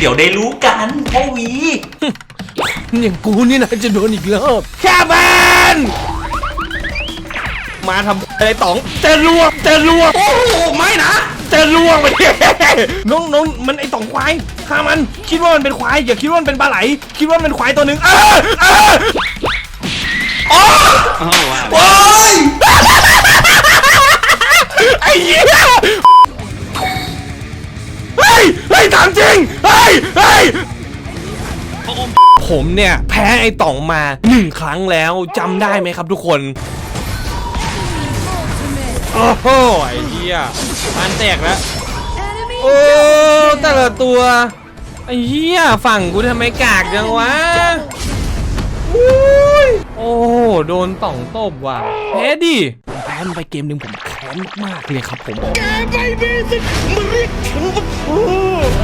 เดี๋ยวได้รู้กันพ่อวี อย่างกูนี่นะจะโดนอีกรอบแค่มันมาทำอะไรต๋องจะลวงจะลวงโอ้โหไม่นะจะลวงไปดิน้องน้องมันไอต๋องควายฆ่ามันคิดว่ามันเป็นควายอย่าคิดว่ามันเป็นปลาไหล คิดว่ามันเป็นควายตัวหนึ่งเออเออโอ้โอ้ยไอ้เหี้ยเฮ้ยเฮ้ยถามจริงเฮ้ยเฮ้ยผมเนี่ยแพ้ไอ้ต่องมาหนึ่งครั้งแล้วจำได้ไหมครับทุกคน โอ้โหไอ้เหี้ยมันแตกแล้ว โอ้แต่ละตัวไอ้เหี้ยฝั่งกูทำไมกากจังวะอุ้ยโอ้โดนต่องตบว่ะแพ้ดิ นไปเกมหนึ่งผมแค้นมากๆเลยครับผม แกไม่มีสิทธิ์มาเรียกฉันว่าพ่อ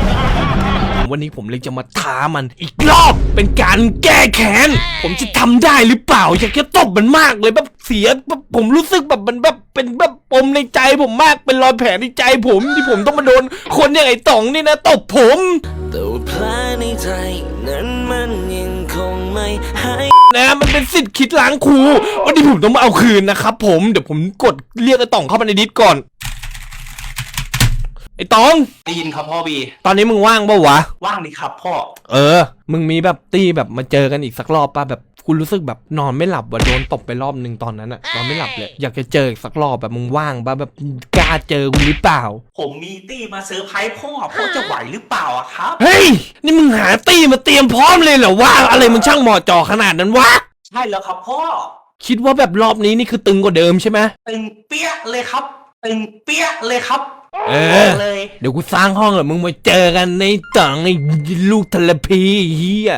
วันนี้ผมเลยจะมาท้ามันอีกรอบ เป็นการแก้แค้น ผมจะทำได้หรือเปล่า อยากจะตบมันมากเลยแบบเสียแบบผมรู้สึกแบบมันแบบเป็นแบบปมในใจผมมากเป็นรอยแผลในใจผมที่ผมต้องมาโดน คนอย่างไอ้ต๋องนี่นะตบผมแต่ว่าแผลในใจนั้นมันยังคง ไม่หายนะมันเป็นสิทธิ์คิดล้างครูวันนี้ผมต้องมาเอาคืนนะครับผมเดี๋ยวผมกดเรียกไอ้ต๋องเข้ามาในดิสก่อน ไอ้ต๋อง ได้ยินครับพ่อวีตอนนี้มึงว่างปะวะ ว่างดีครับพ่อ เออ มึงมีแบบตีแบบมาเจอกันอีกสักรอบป่ะแบบ กูรู้สึกแบบนอนไม่หลับว่ะโดนตบไปรอบหนึ่งตอนนั้นอะนอนไม่หลับเลย อยากจะเจออีกสักรอบแบบมึงว่างป่ะแบบกล้าเจอกูหรือเปล่า ผมมีตี้มาเซอร์ไพรส์พ่อพ่อจะไหวหรือเปล่าอะครับ เฮ้ย นี่มึงหาตีมาเตรียมพร้อมเลยเหรอวะอะไรมึงช่างเหมาะเจอขนาดนั้นวะ ใช่แล้วครับพ่อ คิดว่าแบบรอบนี้นี่คือตึงกว่าเดิมใช่ไหมตึงเปี้ยเลยครับตึงเปี้ยเลยครับเอบอกอเลยเดี๋ยวกูสร้างห้องแล้วมึงมาเจอกันในต่างในลูกทะเลพีเฮีย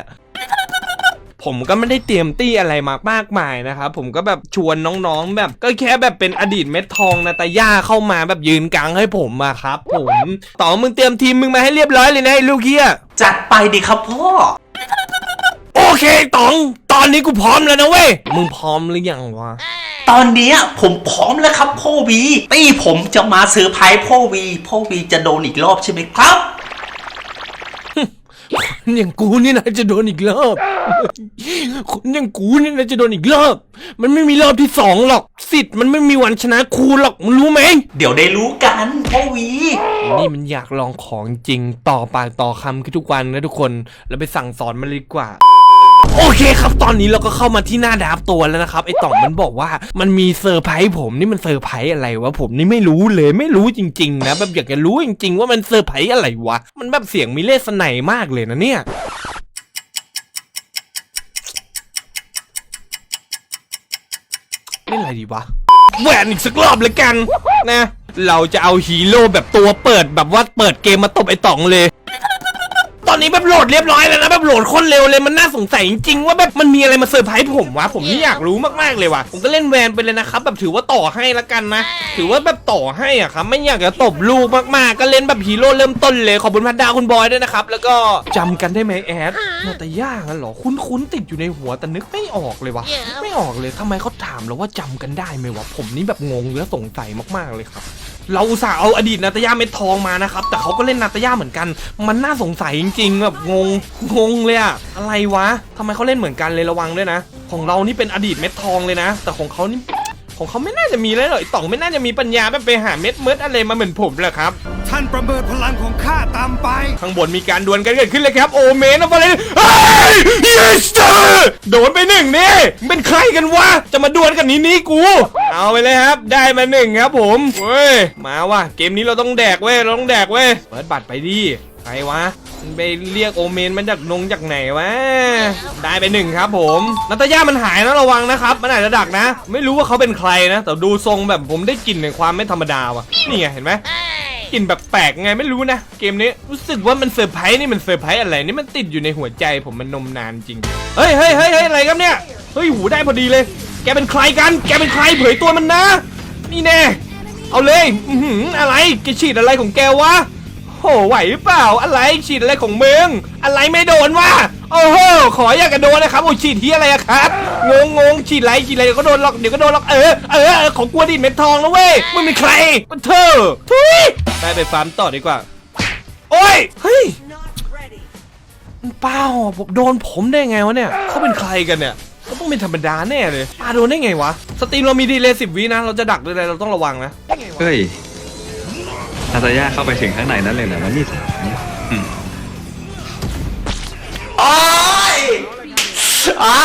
ผมก็ไม่ได้เตรียมตี้อะไรมากมากมายนะครับผมก็แบบชวนน้องๆ แบบก็แค่แบบเป็นอดีตเม็ดทองนาตาย่าเข้ามาแบบยืนกลางให้ผมอะครับผมต่อมึงเตรียมทีมมึงมาให้เรียบร้อยเลยนะไอ้ลูกเฮียจัดไปดิครับพ่อโอเคต๋อง ตอนนี้กูพร้อมแล้วนะเว้ยมึงพร้อมหรือยังวะตอนเนี้ยผมพร้อมแล้วครับพ่อวีตี้ผมจะมาเซอร์ไพรส์พ่อวีพ่อวีจะโดนอีกรอบใช่ไหมครับ อย่างกูนี่นะจะโดนอีกรอบ คนอย่างกูนี่นะจะโดนอีกรอบ มันไม่มีรอบที่สองหรอก สิทธิ์มันไม่มีวันชนะครูหรอก มึงรู้ไหม เดี๋ยวได้รู้กันพ่อวีไอ้นี่มันอยากลองของจริงต่อปากต่อคำคือทุกวันนะทุกคน แล้วไปสั่งสอนมันเลยดีกว่า โอเคครับตอนนี้เราก็เข้ามาที่หน้าดาบตัวแล้วนะครับไอต่องมันบอกว่ามันมีเซอร์ไพรส์ผมนี่มันเซอร์ไพรส์อะไรวะผมนี่ไม่รู้เลยไม่รู้จริงๆนะแบบอยากจะรู้จริง ๆ ว่ามันเซอร์ไพรส์อะไรวะมันแบบเสียงมีเลสไนมากเลยนะเนี่ยเล่นอะไรดีวะแหวนอีกสักรอบเลยกันนะ เราจะเอาฮีโร่แบบตัวเปิดแบบว่าเปิดเกมมาตบไอต๋องเลย ตอนนี้แบบโหลดเรียบร้อยแล้วนะแบบโหลดโคนเร็วเลยมันน่าสงสัยจริงๆว่าแบบมันมีอะไรมาเซอร์ไพรส์ผมวะผมนี่อยากรู้มากๆเลยว่ะผมก็เล่นแวนไปเลยนะครับแบบถือว่าต่อให้ละกันนะ ถือว่าแบบต่อให้อะครับไม่อยากจะตบลูกมากๆ ก็เล่นแบบฮีโร่เริ่มต้นเลยขอบคุณพัดดาวคุณบอยด้วยนะครับแล้วก็จำกันได้ไหมแอดนาตาย่างั้นเหรอคุ้นๆติดอยู่ในหัวแต่นึกไม่ออกเลยวะนึกไม่ออกเลยทำไมเขาถามเราว่าจำกันได้ไหมวะผมนี่แบบงงและสงสัยมากๆเลยครับ เราอุตส่าห์เอาอดีตนาตาย่าเม็ดทองมานะครับ แต่เขาก็เล่นนาตาย่าเหมือนกัน มันน่าสงสัยจริงๆแบบงงงงเลยอะอะไรวะทำไมเขาเล่นเหมือนกันเลยระวังด้วยนะ ของเรานี่เป็นอดีตเม็ดทองเลยนะ แต่ของเขานี่ของเขาไม่น่าจะมีเลยหรอกไอ้ต่องไม่น่าจะมีปัญญาแบบไปหาเม็ดเม็ดอะไรมาเหมือนผมแหละครับ ท่านประเมินพลังของข้าตามไป ข้างบนมีการดวลกันเกิดขึ้นเลยครับ โอเมนนะฟอเรนเฮ้ยเยสเตอร์โดนไปหนึ่งนี่มึงเป็นใครกันวะ จะมาดวลกันนี้นี่กู เอาไปเลยครับ ได้มาหนึ่งครับผมเว้ยมาว่ะเกมนี้เราต้องแดกเว้ยเราต้องแดกเว้ยเปิดบัตรไปดิใครวะมึงไปเรียกโอเมนมาจากนงจากไหนวะ ได้ไปหนึ่งครับผมนาตาย่ามันหายนะระวังนะครับ มันอาจจะดักนะ ไม่รู้ว่าเขาเป็นใครนะ แต่ดูทรงแบบผมได้กลิ่นในความไม่ธรรมดาว่ะ นี่ไงเห็นไหมกลิ่นแบบแปลกไงไม่รู้นะ เกมนี้รู้สึกว่ามันเซอร์ไพรส์นี่มันเซอร์ไพรส์อะไรนี่มันติดอยู่ในหัวใจผมมันนมนานจริง เฮ้ยเฮ้ยเฮ้ยเฮ้ยอะไรครับเนี่ย เฮ้ยหูได้พอดีเลย แกเป็นใครกัน แกเป็นใครเผยตัวมันนะ นี่แน่ เอาเลย อือหืออะไร แกฉีดอะไรของแกวะ โห ไหวหรือเปล่า อะไร ฉีดอะไรของมึงอะไรไม่โดนวะ โอ้โห ขออยากกระโดนนะครับ โอ้ฉีดที่อะไรอะครับ งงงงฉีดอะไรฉีดอะไรเดี๋ยวก็โดนหรอก เดี๋ยวก็โดนหรอกเออเออ เออ ของกลัวดินเม็ดทองนะเว้ยมึงเป็นใคร มันเธอทุยไปไปฟาร์มต่อดีกว่า โอ้ย เฮ้ยมันเปล่าผมโดนผมได้ไงวะเนี่ย เขาเป็นใครกันเนี่ย เขาต้องเป็นธรรมดาแน่เลยปาโดนได้ไงวะ สตรีมเรามีดีเลย์สิบวินะ เราจะดักด้วยอะไรเราต้องระวังนะ เฮ้ยนาตาย่าเข้าไปถึงข้างในนั้นเลยเหรอมันนี่สามอืมโอ้ยอ้า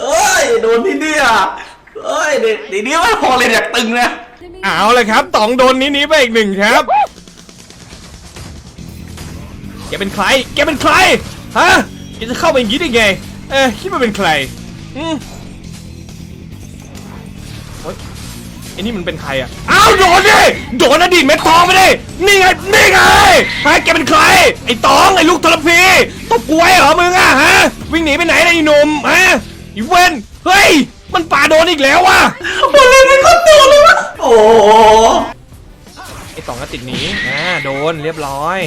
เอ้ย โดนที่เนี่ยเอ้ยเด็กเดี๋ยวนี้ไม่พอเลยอยากตึงนะ เอาเลยครับต๋องโดนนี้นี้ไปอีกหนึ่งครับ แกเป็นใคร แกเป็นใคร ฮะ แกจะเข้าไปอย่างนี้ได้ไง เอ๊ะคิดว่าเป็นใครอืมโอ๊ยไอ้นี่มันเป็นใครอะ อ้าวโดนดิ โดนอดีตเม็ดทองไปดิ นี่ไง นี่ไงฮะแกเป็นใคร ไอ้ตอง ไอ้ลูกทรพีตบกล้วยเหรอมึงอะฮะ วิ่งหนีไปไหนนะไอ้หนุ่มฮะอีเวนเฮ้ย มันป่าโดนอีกแล้วว่ะโอ้ยไม่เข้าตัวเลยวะโอ้โหไอ้ตองก็ติดหนีอ่าโดนเรียบร้อย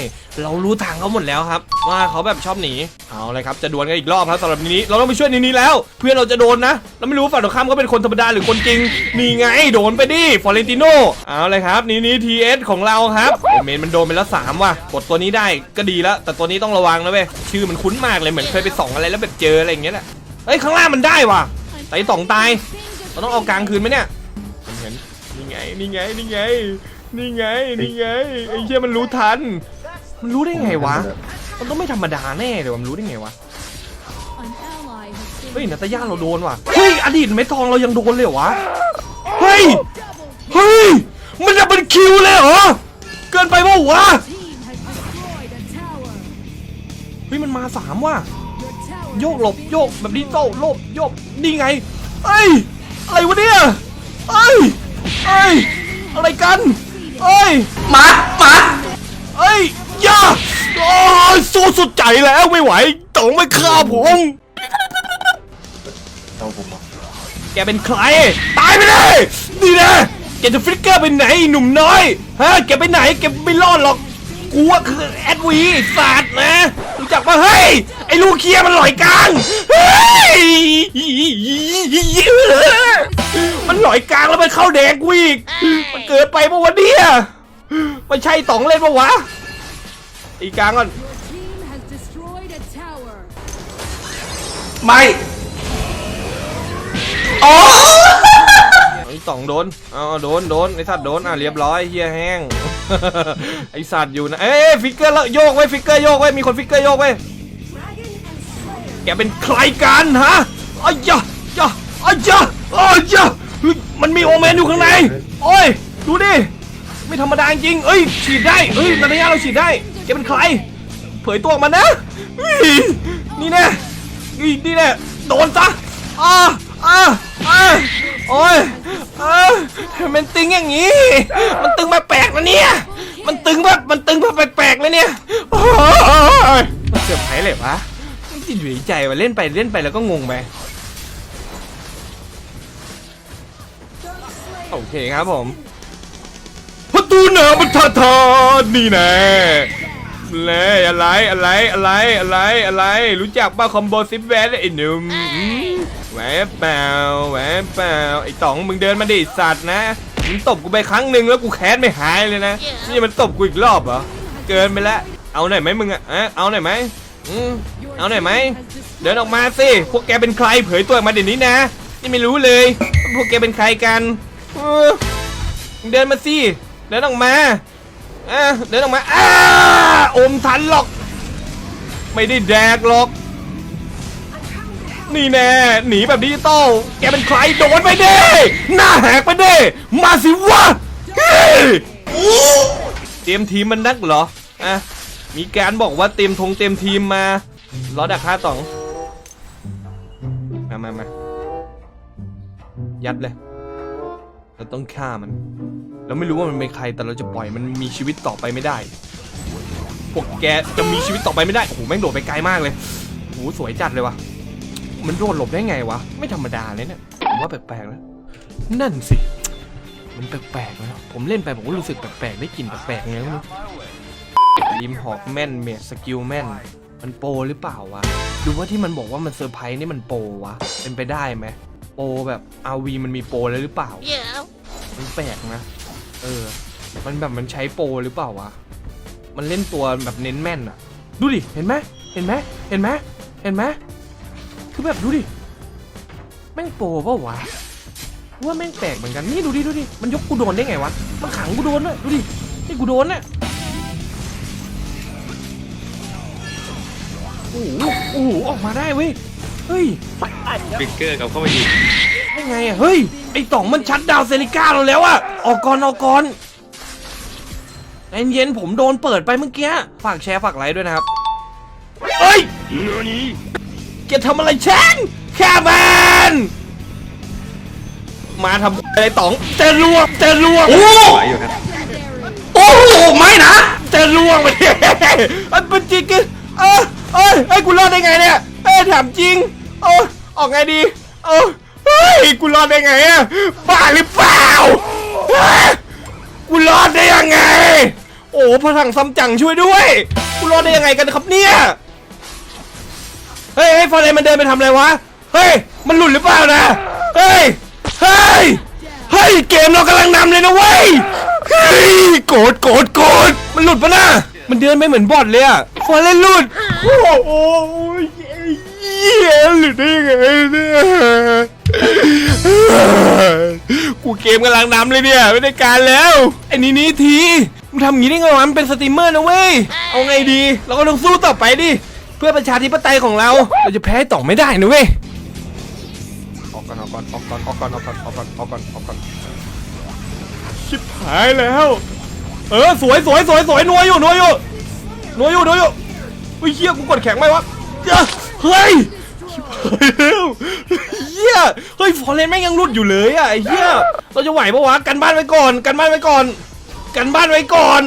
เรารู้ทางเขาหมดแล้วครับ ว่าเขาแบบชอบหนีเอาเลยครับจะดวลกันอีกรอบครับสำหรับนี้ เราต้องไปช่วยนี้นี้แล้ว เพื่อนเราจะโดนนะเราไม่รู้ฝั่งตรงข้ามเขาเป็นคนธรรมดาหรือคนจริงนี่ไงโดนไปดิฟอเรนติโนเอาเลยครับนี้นี้ทีเอสของเราครับโอเมนมันโดนไปแล้วสามว่ะกดตัวนี้ได้ก็ดีแล้ว แต่ตัวนี้ต้องระวังนะเว้ยชื่อมันคุ้นมากเลยเหมือนเคยไปส่องอะไรแล้วแบบเจออะไรอย่างเงี้ยแหละเฮ้ยข้างล่างมันได้ว่ะแต่ไอ้ตองตายเราต้องเอากลางคืนไหมเนี่ยผมเห็นนี่ไงนี่ไงนี่ไงนี่ไงนี่ไงไอ้เหี้ยมันรู้ทัน มันรู้ได้ไงวะ มันต้องไม่ธรรมดาแน่เลยวะมันรู้ได้ไงวะ เฮ้ยนาตาย่าเราโดนว่ะ เฮ้ยอดีตเม็ดทองเรายังโดนเลยเหรอวะ เฮ้ย เฮ้ย มันจะเป็นคิวเลยเหรอ เกินไปเปล่าวะ เฮ้ยมันมาสามว่ะ โยกหลบโยกแบบดิจิตอลโลบโยกนี่ไง เอ้ย อะไรวะเนี่ย เอ้ย เอ้ย อะไรกัน เอ้ยมามาเอ้ยอ ย่าโอ้ยสู้สุดใจแล้วไม่ไหวต้องไม่ฆ่าผมแกเป็นใคร ตายไปเลยนี่นะแกจะฟลิกเกอร์ไปไหนหนุ่มน้อยฮะแกไปไหนแกไม่รอดหรอกกูว่าคือแอดวีศาสตร์นะรู้จักปะเฮ้ยไอ้ลูกเคียมันหลอยกลางเฮ้ยมันหลอยกลางแล้วมันเข้าแดงกูอีกมันเกิดไปปะวะเนี่ยไม่ใช่ต๋องเล่นปะวะ อีกลางก่อนไม่ โอ้ไอ้ต๋องโดนเอาเอาโดน โดน ไอ้สัตว์โดน อะ เรียบร้อยเฮียแห้ง ไอ้สัตว์อยู่นะ เอ้ยฟิกเกอร์แล้วโยกไว้ ฟิกเกอร์โยกไว้ มีคนฟิกเกอร์โยกไว้แกเป็นใครกันฮะอ้ยยะยะอ้ยยะอ้ยยะเฮ้ยมันมีโอเมนอยู่ข้างใน โอ้ย ดูดิ ไม่ธรรมดาจริง เอ้ย ฉีดได้ เอ้ยนันทยาเราฉีดได้ แกเป็นใคร เผยตัวออกมานะ นี่แน่นี่นี่แน่โดนซะอ่าอ่าอ่าโอ้ยอ่ามันตึงอย่างนี้ มันตึงแบบแปลกนะเนี่ย มันตึงแบบ มันตึงแบบแปลกๆเลยเนี่ยโอ้ยมันเกือบไผ่เลยวะมันติดอยู่ใจว่าเล่นไปเล่นไปแล้วก็งงไปโอเคครับผม ตูเหนือมันทาทานี่แน่เลยอะไรอะไรอะไรอะไรอะไร รู้จักป้าคอมโบซิปแวนไอ้หนุ่มอืมแหวะเปล่าแหวะเปล่าไอ้ต๋องมึงเดินมาดิสัตว์นะมึงตบกูไปครั้งหนึ่งแล้วกูแค้นไม่หายเลยนะนี่มันตบกูอีกรอบเหรอเกินไปแล้วเอาหน่อยไหมมึงอะอะเอาหน่อยไหมอืมเอาหน่อยไหมเดินออกมาสิพวกแกเป็นใครเผยตัวออกมาเดี๋ยวนี้นะนี่ไม่รู้เลยว่าพวกแกเป็นใครกันเออมึงเดินมาสิ เดินออกมาอะเดินออกมาอ้าอมทันหรอก ไม่ได้แดกหรอก นี่แน่หนีแบบดิจิตอลแกเป็นใครโดนไปเด้หน้าแหกไปเด้มาสิวะเตรียมทีมมันนักเหรออะมีการบอกว่าเตรียมธงเตรียมทีมมาล้อดักค่าต๋องมามามายัดเลย เราต้องฆ่ามัน เราไม่รู้ว่ามันเป็นใครแต่เราจะปล่อยมันมีชีวิตต่อไปไม่ได้พวกแกจะมีชีวิตต่อไปไม่ได้โอ้โหแม่งโดดไปไกลมากเลยโอ้โหสวยจัดเลยวะมันโดดหลบได้ไงวะไม่ธรรมดาเลยเนี่ยผมว่าแปลกๆแล้วนั่นสิ มันแปลกๆแล้วผมเล่นไปผมก็รู้สึกแปลกๆได้กลิ่นแปลกๆไงไม่รู้ริมหอกแม่นเมดสกิลแม่นมันโปรหรือเปล่าวะดูว่าที่มันบอกว่ามันเซอร์ไพรส์นี่มันโปรวะเป็นไปได้ไหม รแบบอาวีมันมีโปรเลยหรือเปล่า มันแปลกนะ เออ มันแบบมันใช้โปรหรือเปล่าวะ มันเล่นตัวแบบเน้นแม่นอะดูดิ เห็นไหมเห็นไหมเห็นไหมเห็นไหมคือแบบดูดิ แม่งโปรเปล่าวะว่าแม่งแปลกเหมือนกัน นี่ดูดิดูดิ มันยกกูโดนได้ไงวะ มันขังกูโดนด้วยดูดิ นี่กูโดนเนี่ยโอ้โหโอ้โหออกมาได้เว้ย เฮ้ยฟิกเกอร์กับเข้าไปอีกได้ไงอะเฮ้ย ไอ้ต่องมันชัดดาวน์เซริก้าเราแล้วอะออกก่อนออกก่อนใจเย็นๆผมโดนเปิดไปเมื่อกี้ ฝากแชร์ฝากไลค์ด้วยนะครับ เฮ้ยแกทำอะไรฉันแค่แมนมาทำอะไรต่องเจะลวงเจะลวงโอ้ไหวอยู่ครับโอ้โหไม่นะเจะลวงไปดิมันเป็นจริงกันเออเอ้ยเอ้ยกูรอดได้ไงเนี่ยเอ้ยถามจริง เออออกไงดี เออเฮ้ยกูรอดได้ไงอะบ้าหรือเปล่าเฮ้ยกูรอดได้ยังไง โอ้พลังซัมจังช่วยด้วยกูรอดได้ยังไงกันครับเนี่ยเฮ้ยเฮ้ฟอร์เรนมันเดินไปทำอะไรวะเฮ้ยมันหลุดหรือเปล่านะเฮ้ยเฮ้ยเฮ้ยเกมเรากำลังนำเลยนะเว้ยเฮ้ยโกรธโกรธโกรธมันหลุดปะนะมันเดินไม่เหมือนบอทเลยอะฟอร์เรนหลุดโอ้โหเหี้ยหลุดได้ยังไงเนี่ยกูเกมกำลังนำเลยเนี่ยไม่ได้การแล้วไอ้นี่นี่ทีมึงทำอย่างนี้ได้ไงวะมันเป็นสตรีมเมอร์นะเว้ยเอาไงดีเราก็ต้องสู้ต่อไปดิเพื่อประชาธิปไตยของเรา เราจะแพ้ต่อไม่ได้นะเว้ยออกก่อนออกก่อนออกก่อนออกก่อนออกก่อนออกก่อนออกก่อนออกก่อนชิบหายแล้ว เออสวยสวยสวยสวยนัวอยู่นัวอยู่นัวอยู่นัวอยู่อุ้ยเฮียกูกดแข็งไหมวะ เจ้าเฮ้ยชิบหายเฮียเฮ้ยฟอร์เรนแม่งยังรุดอยู่เลยอะไอ้เฮียเราจะไหวปะวะกันบ้านไว้ก่อน กันบ้านไว้ก่อน กันบ้านไว้ก่อน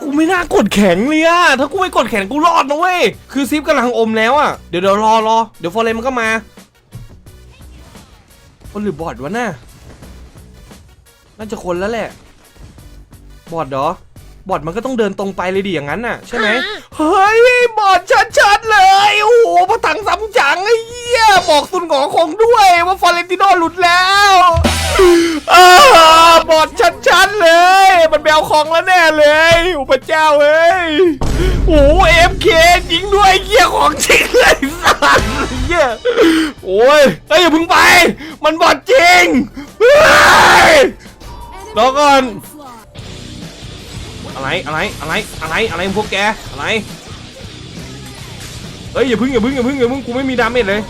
กูไม่น่ากดแข็งเลยอะถ้ากูไม่กดแข็งกูรอดนะเว้ย คือซิปกำลังอมแล้วอะเดี๋ยวเดี๋ยวรอรอ เดี๋ยวฟอร์เรนมันก็มาคนหรือบอดวะน่ะน่าจะคนแล้วแหละ บอดเหรอ บอดมันก็ต้องเดินตรงไปเลยดิอย่างนั้นน่ะใช่ไหมเฮ้ยบอดชัดๆเลยโอ้โหพระถังซ้ำจังไอ้เหี้ยบอกซุนหงอคงด้วยว่าฟอร์เรนติโนหลุดแล้วเออบอดชัดๆเลย มันไปเอาของแล้วแน่เลยโอ้พระเจ้าเอ้ยโอ้เอ็มเคจริงด้วยเหี้ยของจริงเลยสัสเหี้ยโอ้ยเฮ้ยอย่าเพึ่งไป มันบอดจริงเฮ้ย รอก่อน อะไรอะไรอะไรอะไรอะไรพวกแกอะไรเฮ้ยอย่าพึ่งอย่าพึ่งอย่าพึ่งอย่าพึ่งกูไม่มีดาเมจเลย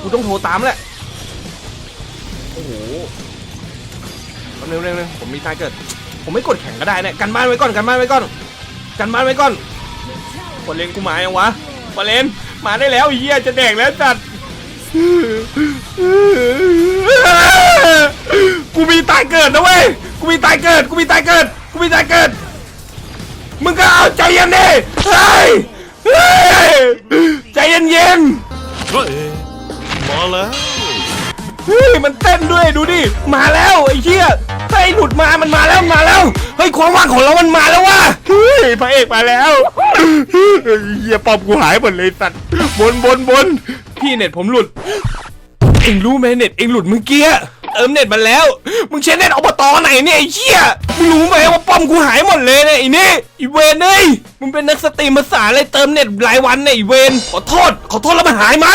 กูต้องโทรตามแหละโอ้โหเร็วเร็วเร็วผมมีตายเกิด ผมไม่กดแข่งก็ได้เนี่ยกันบ้านไว้ก่อนกันบ้านไว้ก่อนกันบ้านไว้ก่อนบอลเลนกูหมายังวะบอลเลนมาได้แล้วเหี้ยจะแดกแล้วจัดกูมีตายเกิดนะเว้ย กูมีตายเกิด กูมีตายเกิด มีตายเกิดมึงก็เอาใจเย็นดิเฮ้ยเฮ้ยใจเย็นเย็นมาแล้วเฮ้ยมันเต้นด้วยดูดิมาแล้วไอ้เหี้ยเฮ้หลุดมามันมาแล้วมาแล้วเฮ้ยความว่างของเรามันมาแล้วว่ะเฮ้ยพระเอกมาแล้วเฮียปอบกูหายหมดเลยสัตว์บนบนบนพี่เน็ตผมหลุดเอ็งรู้ไหมเน็ตเอ็งหลุดเมื่อกี้เติมเน็ตมาแล้ว มึงใช้เน็ตอบ ตไหนเนี่ยไอ้เหี้ยมึงรู้ไหมว่าป้อมกูหายหมดเลยเนี่ยไอ้นี่ไอีเวนเอ้ยมึงเป็นนักสตรีมภาษาอะไรเติมเน็ตรายวันเนี่ยไอีเวนขอโทษขอโทษแล้วมันหายไหม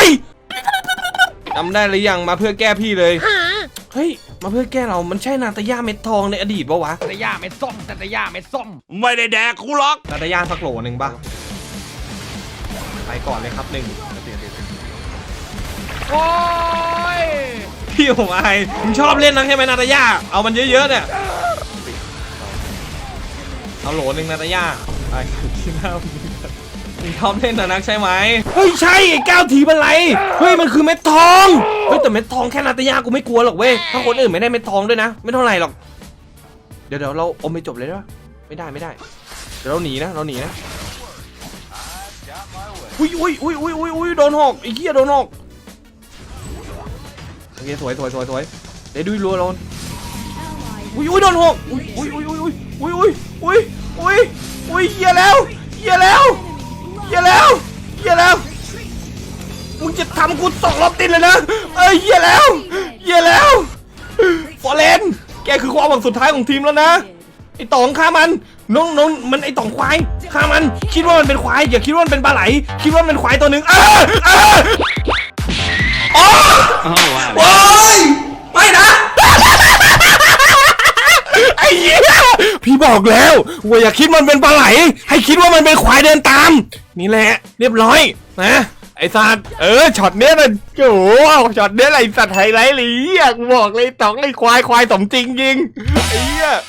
จำได้หรือยังมาเพื่อแก้พี่เลยเฮ้ยมาเพื่อแก้เรา มันใช่นาตาย่าเม็ดทองในอดีตปะวะแต่ย่าเม็ดส้มแต่ย่าเม็ดส้ม ไม่ได้แดกกูหรอกนาตาย่าสักโหลหนึ่งปะไปก่อนเลยครับหนึ่งโอ้ย พี่ผมอายมึงชอบเล่นนักใช่ไหมนาตาย่าเอามันเยอะๆเนี่ยเอาโหลหนึ่งนาตาย่าไปที่หน้ามึงมึงชอบเล่นนะนักใช่ไหมเฮ้ยใช่ไอ้ก้าวทีเป็นไรเฮ้ยมันคือเม็ดทองเฮ้ยแต่เม็ดทองแค่นาตาย่ากูไม่กลัวหรอกเว้ยถ้าคนอื่นไม่ได้เม็ดทองด้วยนะ ไม่เท่าไหร่หรอก เดี๋ยวเดี๋ยวเราอมไปจบเลยได้ปะไม่ได้ไม่ได้เดี๋ยวเราหนีนะเราหนีนะอุ้ยอุ้ยอุ้ยอุ้ยอุ้ยอุ้ยโดนหอกไอ้เหี้ยโดนหอก โอเคสวยสวยสวยสวยเดี๋ยวดูรัวโดนอุ้ยอุ้ยโดนหกอุ้ยอุ้ยอุ้ยอุ้ยอุ้ยอุ้ยอุ้ยอุ้ยอยเหี้ยแล้วเหี้ยแล้วเหี้ยแล้วเหี้ยแล้วมึงจะทำกูสองรอบติดเลยนะเอ้ยเหี้ยแล้วเหี้ยแล้วฟอร์เรนแกคือความหวังสุดท้ายของทีมแล้วนะไอตองฆ่ามันน้องน้องมันไอตองควายฆ่ามัน คิดว่ามันเป็นควายอย่าคิดว่ามันเป็นปลาไหล คิดว่ามันเป็นควายตัวหนึ่งเออเอออ๋ออ้าวว่าโอ้ยไม่นะ ไอ้เหี้ยพี่บอกแล้วว่าอย่าคิดมันเป็นปลาไหล ให้คิดว่ามันเป็นควายเดินตาม นี่แหละ เรียบร้อยนะไอ้สัตว์เออช็อตเนี้ยนะโอ้โหช็อตเนี้ยอะไรสัตว์ไฮไลท์เลยอยากบอกเลยต๋องไอ้ควายควายสมจริงจริงไอ้เหี้ยแอด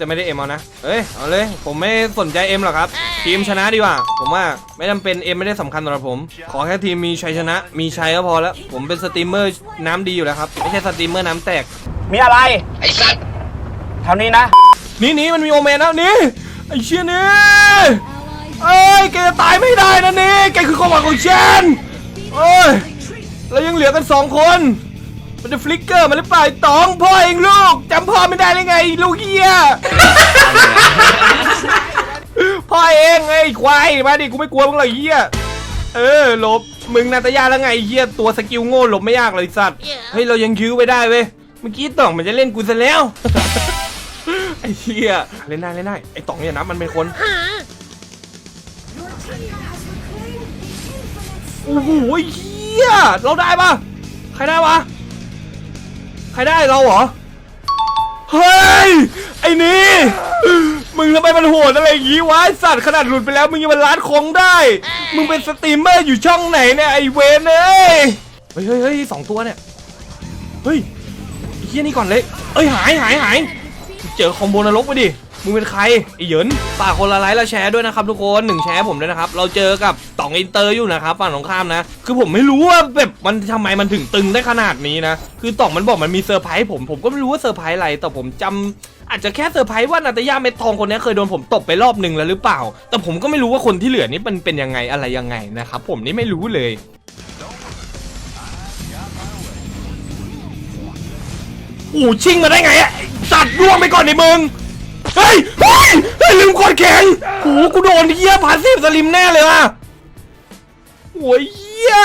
จะไม่ได้เอ็มเอานะเอ้ยเอาเลย ผมไม่สนใจเอ็มหรอกครับ ทีมชนะดีกว่า ผมว่าไม่จำเป็นเอ็มไม่ได้สำคัญสำหรับผม ขอแค่ทีมมีชัยชนะ มีชัยก็พอแล้ว ผมเป็นสตรีมเมอร์น้ำดีอยู่แล้วครับ ไม่ใช่สตรีมเมอร์น้ำแตก มีอะไร ไอ้สัตว์เท่านี้นะ นี่นี่มันมีโอเมนแล้วนี่ไอ้เชี่ยนี่เอ้ยแกจะตายไม่ได้นะนี่แกคือความหวังของฉันเอ้ยเรายังเหลือกันสองคน มันจะฟลิกเกอร์มาหรือเปล่าไอ้ตองพ่อเองลูกจำพ่อไม่ได้เลยไงลูกเฮียพ่อเองไอ้ควายมาดิกูไม่กลัวมึงหรอกไอ้เฮียเออหลบมึงนาตายาแล้วไงไอ้เฮียตัวสกิลโง่หลบไม่ยากเลยไอ้สัตว์เฮ้ยเรายังคิ้วไปได้เว้ยเมื่อกี้ตองมันจะเล่นกูซะแล้ว ไอ้เหี้ยเล่นได้เล่นได้ไอ้ต๋องเนี่ยนะมันเป็นคนโอ้โหเหี้ยเราได้ปะใครได้ปะ ใครได้เราเหรอ เฮ้ย ไอ้นี่ มึงทำไมมันโหดอะไรอย่างงี้วะไอ้สัตว์ขนาดหลุดไปแล้ว มึงยังมันล้านคงได้ มึงเป็นสตรีมเมอร์อยู่ช่องไหนเนี่ยไอเวนเอ้ย เฮ้ยเฮ้ยเฮ้ยสองตัวเนี่ย เฮ้ยไอ้เฮียนี่ก่อนเลย เอ้ยหายหายหาย เจอคอมโบนรกไปดิ มึงเป็นใครไอ้เหยินฝากคนละไลค์และแชร์ด้วยนะครับทุกคนหนึ่งแชร์ผมด้วยนะครับ เราเจอกับต่องอินเตอร์อยู่นะครับฝั่งตรงข้ามนะ คือผมไม่รู้ว่าแบบมันทำไมมันถึงตึงได้ขนาดนี้นะ คือต่องมันบอกมันมีเซอร์ไพรส์ผมผมก็ไม่รู้ว่าเซอร์ไพรส์อะไรแต่ผมจำอาจจะแค่เซอร์ไพรส์ว่านาตยาเม็ดทองคนนี้เคยโดนผมตบไปรอบหนึ่งแล้วหรือเปล่า แต่ผมก็ไม่รู้ว่าคนที่เหลือนี่มันเป็นยังไงอะไรยังไงนะครับผมนี่ไม่รู้เลยโอ้ชิงมาได้ไงอะสัตว์ล่วงไปก่อนในมึง เฮ้ยเฮ้ยเฮ้ยลืมกดแข็งโอ้กูโดนเหี้ยพาสิบสลิมแน่เลยว่ะโอ้ยเหี้ย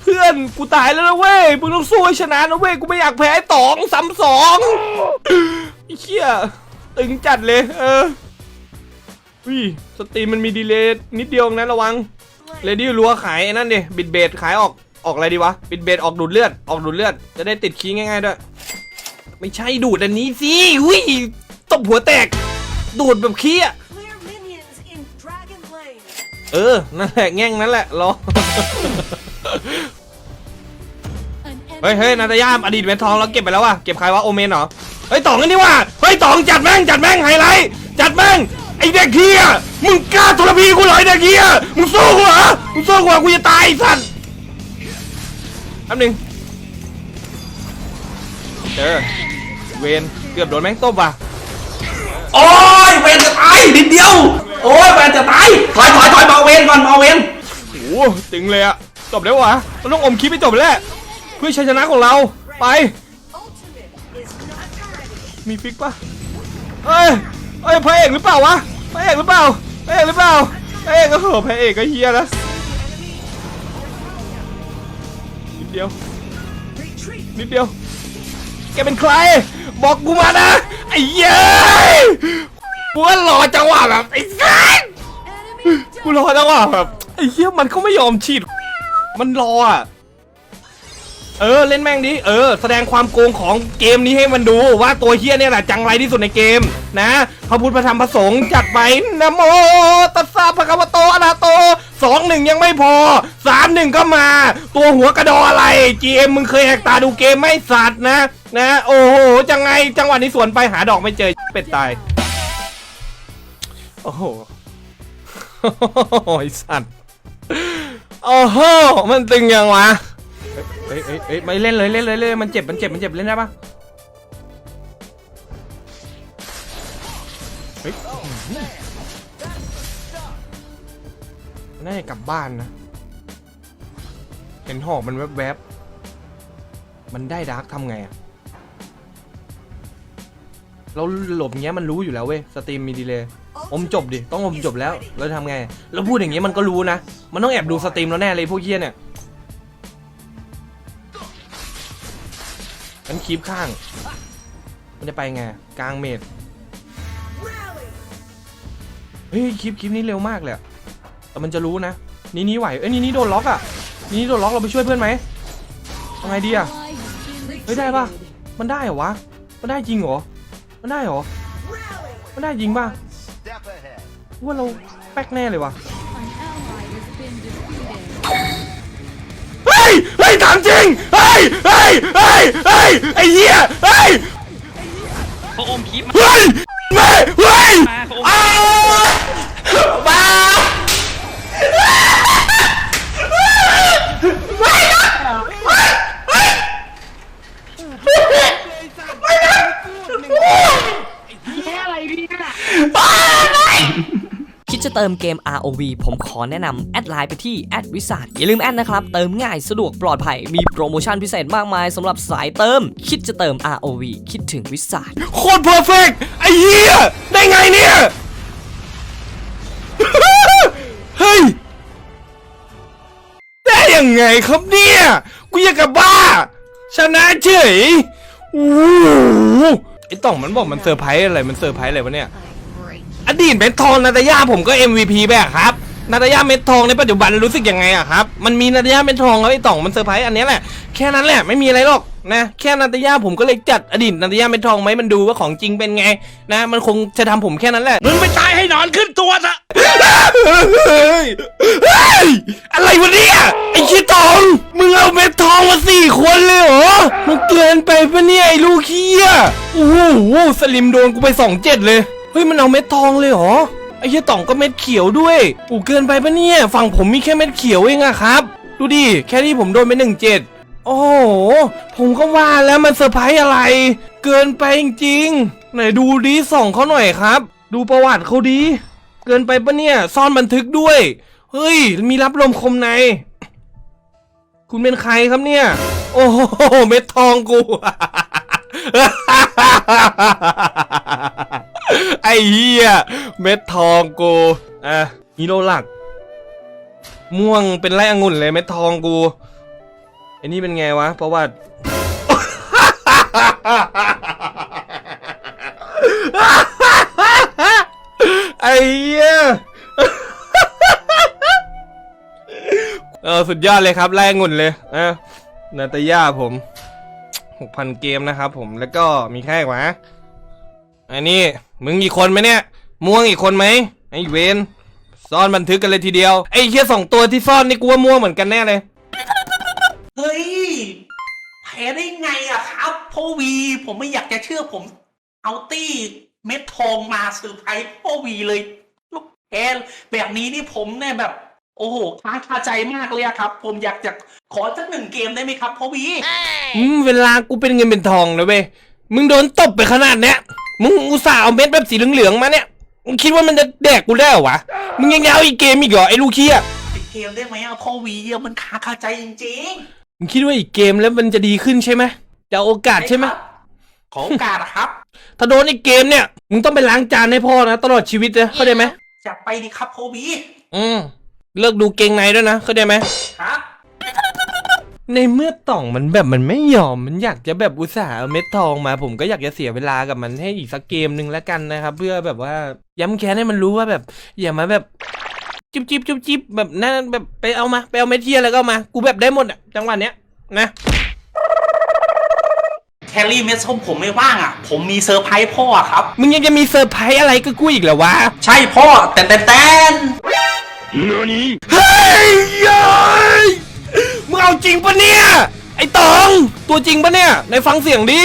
เพื่อนกูตายแล้วนะเว้ยมึงต้องสู้ให้ชนะนะเว้ยกูไม่อยากแพ้ตองซ้ำสองเหี้ยตึงจัดเลย เออวิสตรีมมันมีดีเลย์นิดเดียวนะระวังเลดี้รัวขายนั่นดิบิดเบดขายออกออกอะไรดีวะบิดเบดออกดูดเลือดออกดูดเลือดจะได้ติดคีง่ายๆด้วย ไม่ใช่ดูดอันนี้สิอุ้ยตบหัวแตก ดูดแบบขี้อะ Clear minions in Dragon Lane. เออ นั่นแหละแง่งนั่นแหละรอ เฮ้ยเฮ้ยนาตายามอดีตเวนทองเราเก็บไปแล้วว่ะ เก็บใครวะโอเมนเหรอ เฮ้ยตองกันดีว่าเฮ้ยตองจัดแม่งจัดแม่งไฮไลท์จัดแม่งไอเด็กเฮียมึงกล้าทรพีกูเหรอไอเด็กเฮียมึงสู้กูเหรอ มึงสู้กูเหรอกูจะตายไอ้สัตว์แป๊บหนึง เจอเวนเกือบโดนแม่งตบว่ะโอ้ยเวนจะตายนิดเดียว โอ้ยเวนจะตายถอยถอยถอยเบาเวนก่อนเบาเวนโอ้โหตึงเลยอะจบแล้ววะมันต้องอมคลิปไปจบแล้ว เพื่อชัยชนะของเราไป Ultimate is not ready. มีฟิกปะเอ้ยเอ้ยพระเอกหรือเปล่าวะพระเอกหรือเปล่าพระเอกหรือเปล่าพระเอกก็เหอะพระเอกก็เฮียนะนิดเดียว Retreat. นิดเดียว แกเป็นใคร บอกกูมานะไอ้เย้ยกูว่ารอจังหวะแบบไอ้สัสกูรอจังหวะแบบไอ้เหี้ยมันก็ไม่ยอมฉีด มันรออะ เออเล่นแม่งดิเออ แสดงความโกงของเกมนี้ให้มันดูว่าตัวเฮี้ยเนี่ยแหละจังไรที่สุดในเกม นะพระพุทธพระธรรมพระสงฆ์จัดไปนะโมตัสสะภะคะวะโตอะระหะโตสองหนึ่งยังไม่พอสามหนึ่งก็มา ตัวหัวกระดออะไร GM มึงเคยแหกตาดูเกมไหม่สัตว์นะ นะโอ้โหจังไงจังหวะนี้สวนไปหาดอกไม่เจอเป็ดตายโอ้โหโอ้ยสัตว์โอ้โหมันตึงยังวะเฮ้ยเฮ้ยเฮ้ยไม่เล่นเลยเล่นเลยเล่นเลยมันเจ็บมันเจ็บมันเจ็บเล่นได้ปะเฮ้ยน่าจะกลับบ้านนะ เห็นหอกมันแวบๆ มันได้ดาร์กทำไงอะ เราหลบอย่างเงี้ยมันรู้อยู่แล้วเว้ยสตรีมมีดีเลยอมจบดิต้องอมจบแล้วแล้วทำไงแล้วพูดอย่างเงี้ยมันก็รู้นะมันต้องแอบดูสตรีมแล้วแน่เลยพวกเฮียเนี่ยงั้นคีบข้าง มันจะไปไงกลางเมด rally. เฮ้ยคลิปคลิปนี้เร็วมากเลยอะแต่มันจะรู้นะนี่นี่ไหวเอ้ยนี่นี่โดนล็อกอะนี่นี่โดนล็อกเราไปช่วยเพื่อนไหมทำไงดีอะเฮ้ยได้ปะมันได้เหรอวะมันได้จริงเหรอ มันได้เหรอ มันได้จริงป่ะว่าเราแป๊กแน่เลยวะเฮ้ย เฮ้ยถามจริง เฮ้ย เฮ้ย เฮ้ย เฮ้ย ไอ้เหี้ย เฮ้ยเขาอมคลิปมาเฮ้ยไม่เฮ้ยมาเขาอมอ้าวบ้า คิด จะเติมเกม ROV ผมขอแนะนำแอดไลน์ไปที่แอดวิสาอย่าลืมแอดนะครับ เติมง่ายสะดวกปลอดภัย มีโปรโมชั่นพิเศษมากมายสำหรับสายเติม คิดจะเติม ROV คิดถึงวิสาโคตรเพอร์เฟกไอ้เหี้ยได้ไงเนี่ย เฮ้ย ได้ยังไงครับเนี่ย กูอยากกับบ้า ชนะเฉย โอ้โหไอ้ต่องมันบอกมันเซอร์ไพรส์อะไร มันเซอร์ไพรส์อะไรวะเนี่ย อดีตเม็ดทองนาตาย่าผมก็ MVP แบบครับนาตาย่าเม็ดทองในปัจจุบันรู้สึกยังไงอะครับ มันมีนาตาย่าเม็ดทองแล้วไอ้ต่องมันเซอร์ไพรส์อันเนี้ยแหละ แค่นั้นแหละไม่มีอะไรหรอกนะแค่นาตาย่าผมก็เลยจัดอดีตนาตาย่าเม็ดทองไหมมันดูว่าของจริงเป็นไง นะ มันคงจะทำผมแค่นั้นแหละมึงไปตายให้หนอนขึ้นตัวซะเฮ้ยเฮ้ยอะไรวะเนี่ยไอ้ชิตองมึงเอาเม็ดทองมาสี่คนเลยเหรอมันเกินไปปะเนี่ยไอ้ลูกเคียโอ้โหสลิมโดนกูไปสองเจ็ดเลยเฮ้ยมันเอาเม็ดทองเลยเหรอไอ้เชี่ยต่องก็เม็ดเขียวด้วยอ้เกินไปปะเนี่ยฝั่งผมมีแค่เม็ดเขียวเองอะครับ ดูดิแค่นี้ผมโดนไปหนึ่งเจ็ดโอ้โหผมก็ว่าแล้วมันเซอร์ไพรส์อะไร เกินไปจริงๆไหนดูดิส่องเขาหน่อยครับ ดูประวัติเขาดี เกินไปปะเนี่ยซ่อนบันทึกด้วย เฮ้ย มีรับลมคมใน คุณเป็นใครครับเนี่ย โอ้โหเม็ดทองกู ไอ้เหี้ยเม็ดทองกูอะฮีโร่หลัก ม่วงเป็นไรองุ่นเลยเม็ดทองกูไอ้นี่เป็นไงวะประวัติไอ้เหี้ยเออสุดยอดเลยครับไล่องุ่นเลยอะนาตาย่าผมหกพันเกมนะครับผมแล้วก็มีแค่วะอันนี้ มึงอีกคนไหมเนี่ย ม่วงอีกคนไหมไอ้เวนซ่อนบันทึกกันเลยทีเดียว ไอ้เคียสองตัวที่ซ่อนนี่กูว่าม่วงเหมือนกันแน่เลย เฮ้ยแพ้ได้ไงอะครับพ่อวีผมไม่อยากจะเชื่อผม เอาตี้เม็ดทองมาเซอร์ไพรส์พ่อวีเลย ลูกแพ้แบบนี้นี่ผมเนี่ยแบบ โอ้โหค้างคาใจมากเลยอะครับ ผมอยากจะขอสักหนึ่งเกมได้ไหมครับพ่อวีอืมเวลากูเป็นเงินเป็นทองนะเว้ยมึงโดนตบไปขนาดเนี้ย มึงอุตส่าห์เอาเม็ดแบบสีเหลืองๆมาเนี่ย มึงคิดว่ามันจะแดกกูได้เหรอวะ มึงยังจะเอาอีกเกมอีกเหรอไอ้ลูกเคียปิดเกมได้ไหมอะพ่อวีอะมันค้างคาใจจริงมึงคิดว่าอีกเกมแล้วมันจะดีขึ้นใช่ไหมจะเอาโอกาสๆใช่ไหมครับขอโอกาสอะครับ ถ้าโดนอีกเกมเนี่ย มึงต้องไปล้างจานให้พ่อนะตลอดชีวิตนะเข้าใจไหมจัดไปดีครับพ่อวีอืมเลิกดูเกงในด้วยนะเข้าใจไหมครับ ในเมื่อต่องมันแบบมันไม่ยอมมันอยากจะแบบอุตส่าห์เอาเม็ดทองมา ผมก็อยากจะเสียเวลากับมันให้อีกสักเกมหนึ่งแล้วกันนะครับ เพื่อแบบว่าย้ำแค้นให้มันรู้ว่าแบบอย่ามาแบบจิบจิบจิบจิบแบบนั่นแบบไปเอามาไปเอาเม็ดเทียอะไรก็เอามา กูแบบได้หมดอะจังหวะเนี้ยนะแคลรี่เม็ดส้มผมไม่ว่างอะผมมีเซอร์ไพรส์พ่ออะครับ มึงยังจะมีเซอร์ไพรส์อะไรก็กูอีกเหรอวะ ใช่พ่อแต่แต่แต่เฮ้ยเย้ยมึงเอาจริงปะเนี่ย ไอ้ต องตัวจริงปะเนี่ยในฟังเสียงดิ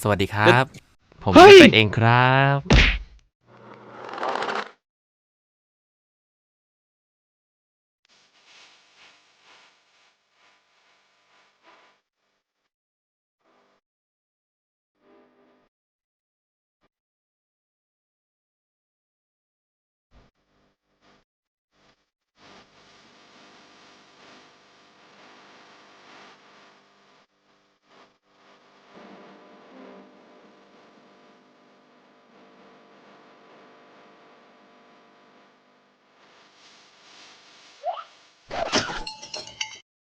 สวัสดีครับ ผมเฮ้ย เป็นเองครับ